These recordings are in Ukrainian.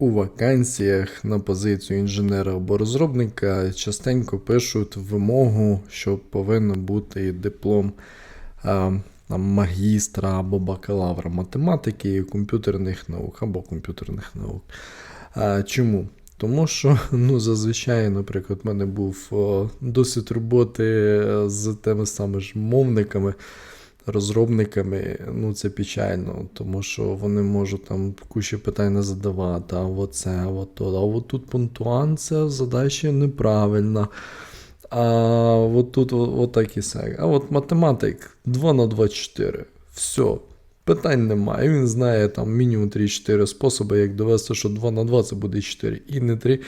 у вакансіях на позицію інженера або розробника частенько пишуть вимогу, що повинен бути диплом а, там, магістра або бакалавра математики комп'ютерних наук або комп'ютерних наук. А, чому? Тому що ну, зазвичай, наприклад, в мене був о, досвід роботи е, з тими самими ж мовниками, розробниками. Ну, це печально, тому що вони можуть там кучу питань не задавати, а оце, а от то, а от тут пунктуація задача неправильна. А от тут о- отак і сяк. А от математик 2 на 2 4. Все. Питань немає. Він знає там мінімум 3-4 способи, як довести, що 2 на 2 це буде 4. І не 3,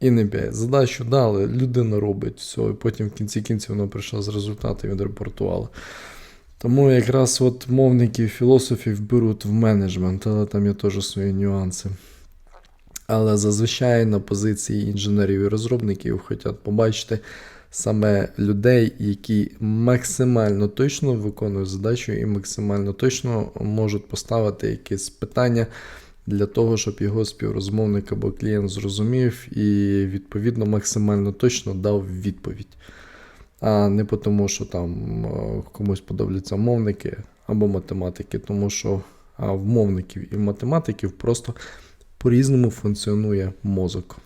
і не 5. Задачу дали, людина робить все, і потім в кінці кінців вона прийшла з результатом і відрепортувала. Тому якраз от мовників, філософів беруть в менеджмент, але там є теж свої нюанси. Але зазвичай на позиції інженерів і розробників хочуть побачити саме людей, які максимально точно виконують задачу і максимально точно можуть поставити якесь питання для того, щоб його співрозмовник або клієнт зрозумів і відповідно максимально точно дав відповідь. А не тому, що там е, комусь подобаються мовники або математики, тому що в мовників і в математиків просто по-різному функціонує мозок.